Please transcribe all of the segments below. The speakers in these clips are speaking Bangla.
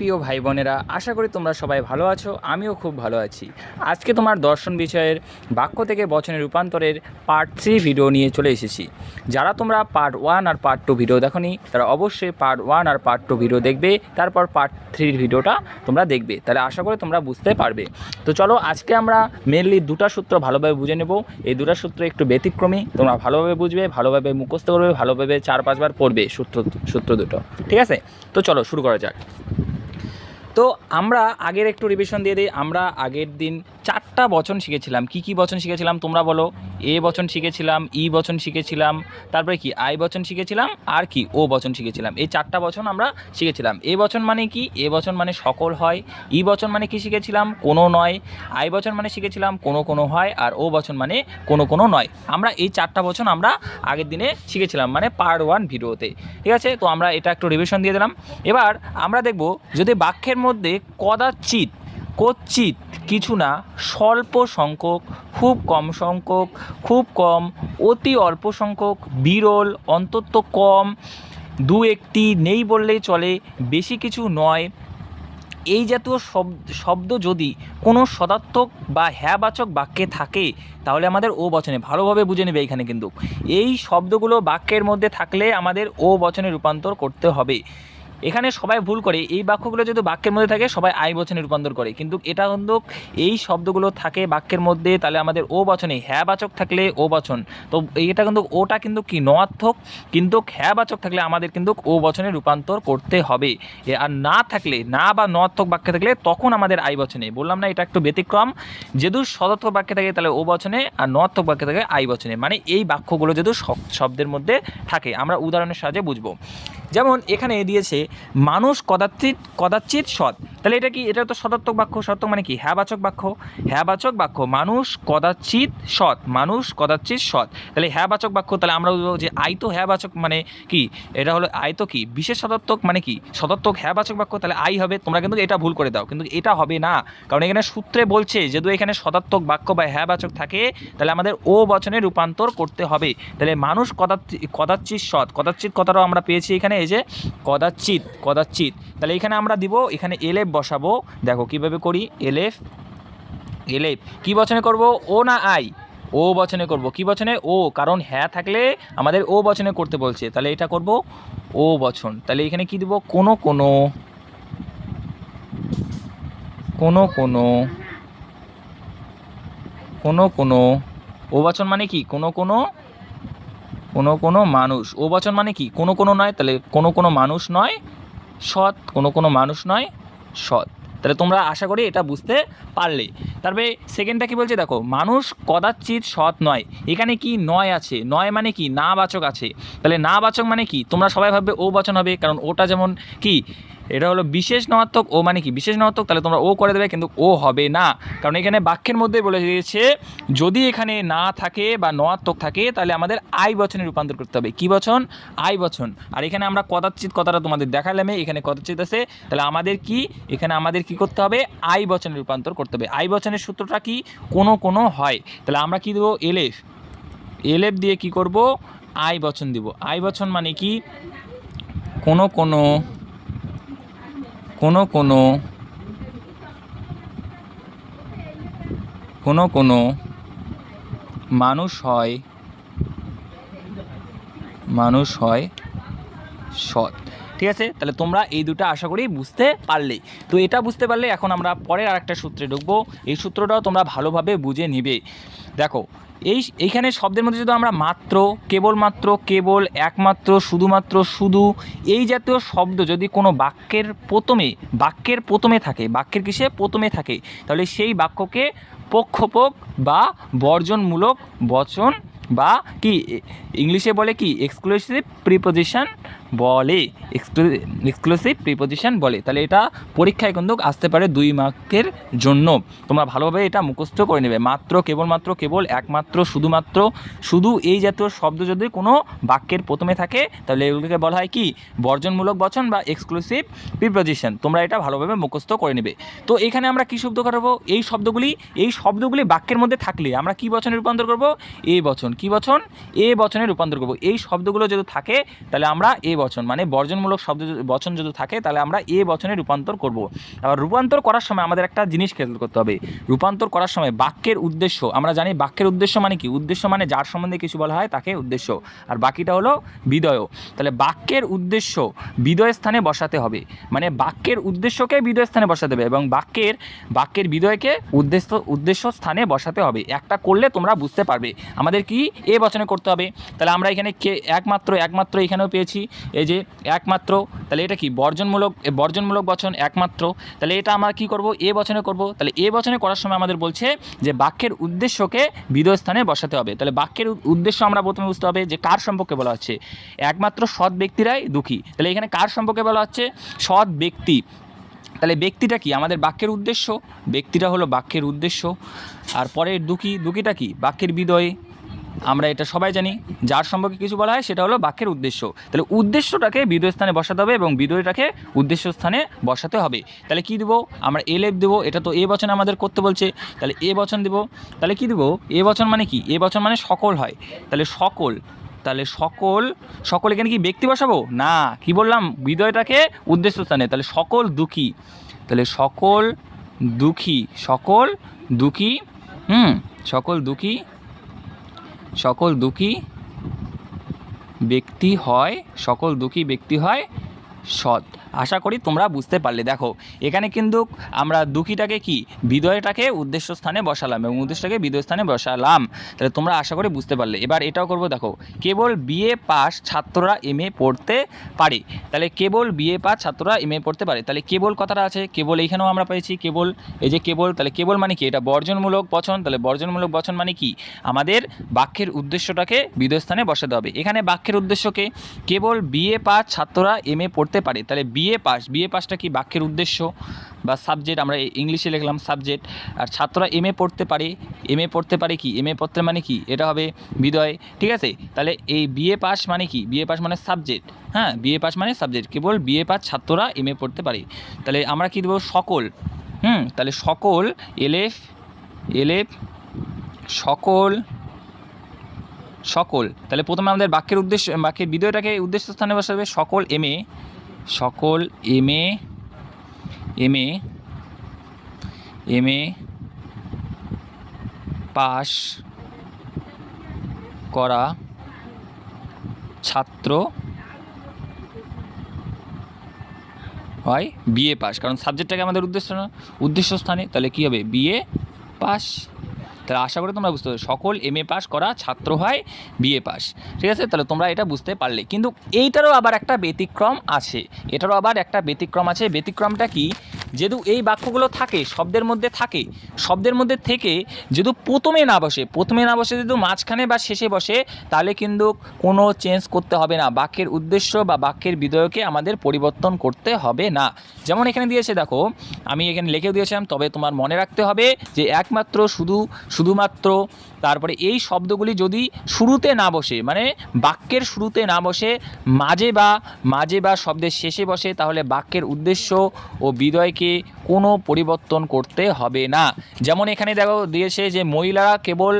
প্রিয় ভাই বোনেরা আশা করি তোমরা সবাই ভালো আছো, আমিও খুব ভালো আছি। আজকে তোমার দর্শন বিষয়ের বাক্য থেকে বচনের রূপান্তরের পার্ট থ্রি ভিডিও নিয়ে চলে এসেছি। যারা তোমরা পার্ট ওয়ান আর পার্ট টু ভিডিও দেখোনি, তারা অবশ্যই পার্ট ওয়ান আর পার্ট টু ভিডিও দেখবে, তারপর পার্ট থ্রির ভিডিওটা তোমরা দেখবে। তাহলে আশা করি তোমরা বুঝতে পারবে। তো চলো, আজকে আমরা মেনলি দুটা সূত্র ভালোভাবে বুঝে নেব। এই দুটা সূত্র একটু ব্যতিক্রমী, তোমরা ভালোভাবে বুঝবে, ভালোভাবে মুখস্থ করবে, ভালোভাবে চার পাঁচবার পড়বে সূত্র সূত্র দুটো। ঠিক আছে? তো চলো, শুরু করা যাক। তো আমরা আগের একটু রিভিশন দিয়ে দিই। আমরা আগের দিন চারটা বচন শিখেছিলাম। কি কি বচন শিখেছিলাম তোমরা বলো? এ বচন শিখেছিলাম, ই বচন শিখেছিলাম, তারপরে কি? আই বচন শিখেছিলাম, আর কি? ও বচন শিখেছিলাম। এই চারটা বচন আমরা শিখেছিলাম। এ বচন মানে কি? এ বচন মানে সকল হয়। ই বচন মানে কি শিখেছিলাম? কোনো নয়। আই বচন মানে শিখেছিলাম, কোনো কোনো হয়, আর ও বচন মানে কোনো কোনো নয়। আমরা এই চারটা বচন আমরা আগের দিনে শিখেছিলাম মানে পার্ট ওয়ান ভিডিওতে ঠিক আছে? তো আমরা এটা একটু রিভিশন দিয়ে দিলাম। এবার আমরা দেখব, যদি বাক্যের মধ্যে কদাচিৎ কচ্ছিত কিছু না, স্বল্প সংখ্যক, খুব কম সংখ্যক, খুব কম, অতি অল্প সংখ্যক, বিরল, অন্তত কম, দু একটি নেই বললেই চলে, বেশি কিছু নয়। এই জাতীয় শব- শব্দ যদি কোনো সদার্থক বা হ্যাবাচক বাক্যে থাকে, তাহলে আমাদের ও বচনে, ভালোভাবে বুঝে নেবে এখানে কিন্তু। এই শব্দগুলো বাক্যের মধ্যে থাকলে আমাদের ও বচনে রূপান্তর করতে হবে। এখানে সবাই ভুল করে, এই বাক্যগুলো যদি বাক্যের মধ্যে থাকে, সবাই আই বচনে রূপান্তর করে। কিন্তু এটা কিন্তু এই শব্দগুলো থাকে বাক্যের মধ্যে, তাহলে আমাদের ও বচনে হ্যাবাচক থাকলে ও বচন। তো এটা কিন্তু ওটা কিন্তু কি নয়ার্থক? কিন্তু হ্যাবাচক থাকলে আমাদের কিন্তু ও বচনে রূপান্তর করতে হবে। আর না থাকলে, না বা নয়ার্থক বাক্যে থাকলে তখন আমাদের আই বচনে। বললাম না এটা একটু ব্যতিক্রম। যেহেতু সদর্থক বাক্যে থাকে তাহলে ও বচনে আর নয়ার্থক বাক্যে থাকে আই বচনে। মানে এই বাক্যগুলো যেহেতু শব- শব্দের মধ্যে থাকে, আমরা উদাহরণের সাহায্যে বুঝব। যেমন এখানে দিয়েছে, মানুষ কদাচিৎ কদাচিৎ সৎ। তাহলে এটা কি, এটা তো সদার্থক বাক্য সদার্থক মানে কি? হ্যাবাচক বাক্য। হ্যাবাচক বাক্য, মানুষ কদাচিৎ সৎ। মানুষ কদাচিৎ সৎ। তাহলে হ্যাবাচক বাক্য, তাহলে আমরা বলব যে আই তো হ্যাবাচক মানে কি? এটা হলো আই তো কি? বিশেষ সদর্থক মানে কি? সদর্থক হ্যাবাচক বাক্য, তাহলে আই হবে, তোমরা কিন্তু এটা ভুল করে দাও। কিন্তু এটা হবে না। কারণ এখানে সূত্রে বলছে, যেহেতু এখানে সদার্থক বাক্য বা হ্যাবাচক থাকে, তাহলে আমাদের ও বচনে রূপান্তর করতে হবে। তাহলে মানুষ কদাচিৎ কদাচিৎ সৎ। কদাচিৎ কথাটাও আমরা পেয়েছি এখানে এই যে কদাচিৎ কদাচিৎ। তাহলে এখানে আমরা দিব, এখানে এলেফ বসাবো। দেখো কীভাবে করি এলেফ এলেফ কি বচনে করব? ও না আই। ও বচনে করব। কি বচনে? ও। কারণ হ্যাঁ থাকলে আমাদের ও বচনে করতে বলছে। তাহলে এটা করব ও বচন। তাহলে এখানে কি দিব? কোনো কোনো। কোনো কোনো। কোনো কোনো। ও বচন মানে কি? কোনো কোনো। কোনো কোনো মানুষ, ও বচন মানে কি? কোনো কোনো নয়, তাহলে কোনো কোনো মানুষ নয়, সৎ, কোনো কোনো মানুষ নয়, সৎ। তাহলে তোমরা আশা করি এটা বুঝতে পারলে। তারপরে সেকেন্ডটা কি বলছে দেখো, মানুষ কদাচিৎ সৎ নয়। এখানে কি নয় আছে? নয় মানে কি? না বাচক আছে। তাহলে না বাচক মানে কি? তোমরা সবাই ভাববে ও বচন হবে, কারণ ওটা যেমন কি? এটা হলো বিশেষ নয়াত্মক ও মানে কি? বিশেষ নয়াত্মক তাহলে তোমরা ও করে দেবে, কিন্তু ও হবে না। কারণ এখানে বাক্যের মধ্যে বলে দিয়েছে, যদি এখানে না থাকে বা নয়াত্মক থাকে, তাহলে আমাদের আই বচনে রূপান্তর করতে হবে। কি বচন? আই বচন। আর এখানে আমরা কদাচিৎ কথাটা তোমাদের দেখালাম, এখানে কদাচিৎ আছে। তাহলে আমাদের কি? এখানে আমাদের কি করতে হবে? আই বচনে রূপান্তর করতে হবে। আই বচনের সূত্রটা কি? কোনো কোনো হয়। তাহলে আমরা কি দেবো? এলেফ এলেফ দিয়ে কি করব? আই বচন দিব। আই বচন মানে কি? কোনো কোনো কোনো কোনো কোনো কোনো মানুষ হয় মানুষ হয় সৎ। ঠিক আছে? তাহলে তোমরা এই দুটো আশা করি বুঝতে পারলে তো এটা বুঝতে পারলে এখন আমরা পরের আরেকটা সূত্রে ঢুকবো। এই সূত্রটাও তোমরা ভালোভাবে বুঝে নিবে। দেখো এই এইখানে শব্দের মধ্যে যদি আমরা মাত্র, কেবলমাত্র, কেবল, একমাত্র, শুধুমাত্র, শুধু এই জাতীয় শব্দ যদি কোনো বাক্যের প্রথমে বাক্যের প্রথমে থাকে, বাক্যের কিসে? প্রথমে থাকে। তাহলে সেই বাক্যকে পক্ষপক বা বর্জনমূলক বচন বা কি? ইংলিশে বলে কি? এক্সক্লুসিভ প্রিপোজিশন বলে এক্সক্লুসিভ প্রিপোজিশন বলে। তাহলে এটা পরীক্ষায় কিন্তু আসতে পারে দুই মার্কের জন্য। তোমরা ভালোভাবে এটা মুখস্থ করে নেবে। মাত্র, কেবলমাত্র, কেবল একমাত্র, শুধুমাত্র, শুধু এই জাতীয় শব্দ যদি কোনো বাক্যের প্রথমে থাকে, তাহলে এগুলোকে বলা হয় কি? বর্জনমূলক বচন বা এক্সক্লুসিভ প্রিপোজিশন তোমরা এটা ভালোভাবে মুখস্থ করে নেবে। তো এখানে আমরা কী শব্দ করব এই শব্দগুলি এই শব্দগুলি বাক্যের মধ্যে থাকলে আমরা কি বচনে রূপান্তর করব? এ বচন। কি বচন? এ বচনে রূপান্তর করব। এই শব্দগুলো যদি থাকে, তাহলে আমরা এ বচন মানে বর্জনমূলক শব্দ বচন যদি থাকে, তাহলে আমরা এ বচনে রূপান্তর করব। আবার রূপান্তর করার সময় আমাদের একটা জিনিস খেয়াল করতে হবে। রূপান্তর করার সময় বাক্যের উদ্দেশ্য, আমরা জানি বাক্যের উদ্দেশ্য মানে কি? উদ্দেশ্য মানে যার সম্বন্ধে কিছু বলা হয় তাকে উদ্দেশ্য। আর বাকিটা হলো বিদয়। তাহলে বাক্যের উদ্দেশ্য বিদয় স্থানে বসাতে হবে। মানে বাক্যের উদ্দেশ্যকে বিদয় স্থানে বসাতে হবে এবং বাক্যের বাক্যের বিদয়কে উদ্দেশ্য উদ্দেশ্য স্থানে বসাতে হবে। একটা করলে তোমরা বুঝতে পারবে। আমাদের কি? এ বচনে করতে হবে। তাহলে আমরা এখানে কে, একমাত্র একমাত্র এখানেও পেয়েছি। এই যে একমাত্র, তাহলে এটা কি বর্জনমূলক বর্জনমূলক বচন একমাত্র? তাহলে এটা আমরা কি করব? এ বচনে করব। তাহলে এ বচনে করার সময় আমাদের বলছে যে বাক্যের উদ্দেশ্যকে বিদয় স্থানে বসাতে হবে। তাহলে বাক্যের উদ্দেশ্য আমরা প্রথমে বুঝতে হবে যে কার সম্পর্কে বলা হচ্ছে। একমাত্র সৎ ব্যক্তিরাই দুঃখী। তাহলে এখানে কার সম্পর্কে বলা হচ্ছে? সৎ ব্যক্তি। তাহলে ব্যক্তিটা কি? আমাদের বাক্যের উদ্দেশ্য। ব্যক্তিটা হলো বাক্যের উদ্দেশ্য। আর পরের দুঃখী, দুঃখীটা কি? বাক্যের বিদয়ে। আমরা এটা সবাই জানি। যার সম্পর্কে কিছু বলা হয়, সেটা হলো বাক্যের উদ্দেশ্য। তাহলে উদ্দেশ্যটাকে বিদয় স্থানে বসাতে হবে এবং বিদয়টাকে উদ্দেশ্য স্থানে বসাতে হবে। তাহলে কি দেবো? আমরা এ এলেপ দেবো, এটা তো এ বচন আমাদের করতে বলছে। তাহলে এ বচন দেবো। তাহলে কি দেবো? এ বচন মানে কি? এ বচন মানে সকল হয়। তাহলে সকল তাহলে সকল সকল এখানে কি ব্যক্তি বসাবো? না, কি বললাম? বিদয়টাকে উদ্দেশ্য স্থানে তাহলে সকল দুঃখী। তাহলে সকল দুঃখী সকল দুঃখী, হুম, সকল দুঃখী সকল দুঃখী ব্যক্তি হয় সকল দুঃখী ব্যক্তি হয় সৎ। আশা করি তোমরা বুঝতে পারলে। দেখো, এখানে কিন্তু আমরা দুঃখীটাকে কি? বিদয়টাকে উদ্দেশ্য স্থানে বসালাম এবং উদ্দেশ্যটাকে বিদয় স্থানে বসালাম। তাহলে তোমরা আশা করি বুঝতে পারলে। এবার এটাও করব, দেখো, কেবল বিএ পাস ছাত্ররা এম এ পড়তে পারে। তাহলে কেবল বিএ পাস ছাত্ররা এম এ পড়তে পারে। তাহলে কেবল কথাটা আছে, কেবল এইখানেও আমরা পেয়েছি, কেবল, এই যে কেবল, তাহলে কেবল মানে কি? এটা বর্জনমূলক বচন, তাহলে বর্জনমূলক বচন মানে কি? আমাদের বাক্যের উদ্দেশ্যটাকে বিদয় স্থানে বসাতে হবে। এখানে বাক্যের উদ্দেশ্যকে কেবল বিএ পাস ছাত্ররা এম এ পড়তে পারে। তাহলে বিএ পাস। বিএ পাসটা কি বাক্যের উদ্দেশ্য বা সাবজেক্ট আমরা ইংলিশে লিখলাম সাবজেক্ট আর ছাত্ররা এম এ পড়তে পারে। এম এ পড়তে পারে কি? এম এ পড়তে মানে কি? এটা হবে বিদয় ঠিক আছে? তাহলে এই বিএ পাস মানে কি? বিএ পাস মানে সাবজেক্ট হ্যাঁ? বিএ পাস মানে সাবজেক্ট কেবল বিএ পাস ছাত্ররা এম এ পড়তে পারে। তাহলে আমরা কি দেবো? সকল। হুম? তাহলে সকল এলেফ এলেফ সকল সকল। তাহলে প্রথমে আমাদের বাক্যের উদ্দেশ্য, বাক্যের বিদয়টাকে উদ্দেশ্য স্থানে বসাবে সকল এম এ সকল M A M A M A pass করা ছাত্র হয় বিএ পাস। কারণ সাবজেক্টটাকে আমাদের উদ্দেশ্য না, উদ্দেশ্য স্থানে, তাহলে কী হবে? বিএ পাস তাহলে আশা করি তোমরা বুঝতে সকল এম এ পাস করা ছাত্র হয় বিএ পাস ঠিক আছে? তাহলে তোমরা এটা বুঝতে পারলে। কিন্তু এইটারও আবার একটা ব্যতিক্রম আছে। এটারও আবার একটা ব্যতিক্রম আছে। ব্যতিক্রমটা কি? যেহেতু এই বাক্যগুলো থাকে, শব্দের মধ্যে থাকে, শব্দের মধ্যে থেকে যেহেতু প্রথমে না বসে, প্রথমে না বসে যেহেতু মাঝখানে বা শেষে বসে, তাহলে কিন্তু কোনো চেঞ্জ করতে হবে না। বাক্যের উদ্দেশ্য বা বাক্যের বিদয়কে আমাদের পরিবর্তন করতে হবে না। যেমন এখানে দিয়েছে, দেখো, আমি এখানে লিখেও দিয়েছিলাম, তবে তোমার মনে রাখতে হবে যে একমাত্র শুধু, শুধুমাত্র তারপরে এই শব্দগুলি যদি শুরুতে না বসে মানে বাক্যের শুরুতে না বসে, মাঝে বা মাঝে বা শব্দের শেষে বসে, তাহলে বাক্যের উদ্দেশ্য ও বিদয়কে কোনো পরিবর্তন করতে হবে না। যেমন এখানে দেখো দিয়েছে যে মহিলারা কেবল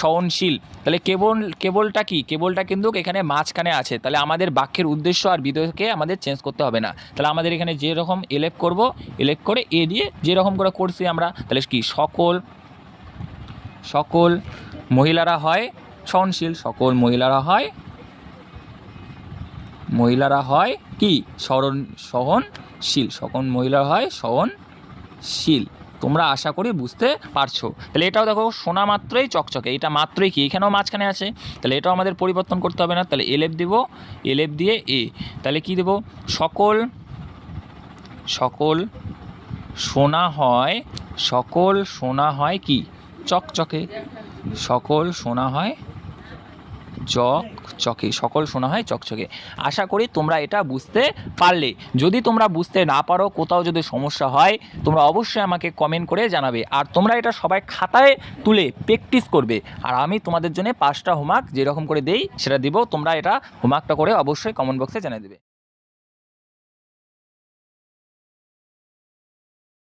সহনশীল। তাহলে কেবল, কেবলটা কি? কেবলটা কিন্তু এখানে মাঝখানে আছে। তাহলে আমাদের বাক্যের উদ্দেশ্য আর বিদয়কে আমাদের চেঞ্জ করতে হবে না। তাহলে আমাদের এখানে যেরকম এলেপ করব এলেপ করে এ দিয়ে যেরকম করে করছি আমরা, তাহলে কি সকল সকল মহিলারা হয় সহনশীল, সকল মহিলারা হয় মহিলারা হয় কি? স্মরণ সহনশীল সকল মহিলা হয় সহনশীল তোমরা আশা করি বুঝতে পারছ। তাহলে এটাও দেখো, সোনা মাত্রই চকচকে। এটা মাত্রই কি? এখানেও মাঝখানে আছে। তাহলে এটাও আমাদের পরিবর্তন করতে হবে না। তাহলে এলেপ দিব এলেপ দিয়ে এ। তাহলে কি দেব? সকল সকল সোনা হয়, সকল সোনা হয় কি? চকচকে। সকল সোনা হয় চক চকে, সকল শোনা হয় চকচকে। আশা করি তোমরা এটা বুঝতে পারলে। যদি তোমরা বুঝতে না পারো, কোথাও যদি সমস্যা হয়, তোমরা অবশ্যই আমাকে কমেন্ট করে জানাবে। আর তোমরা এটা সবাই খাতায় তুলে প্র্যাকটিস করবে। আর আমি তোমাদের জন্য পাঁচটা হোমওয়ার্ক যেরকম করে দেই, সেটা দিব। তোমরা এটা হোমওয়ার্কটা করে অবশ্যই কমেন্ট বক্সে জানিয়ে দেবে।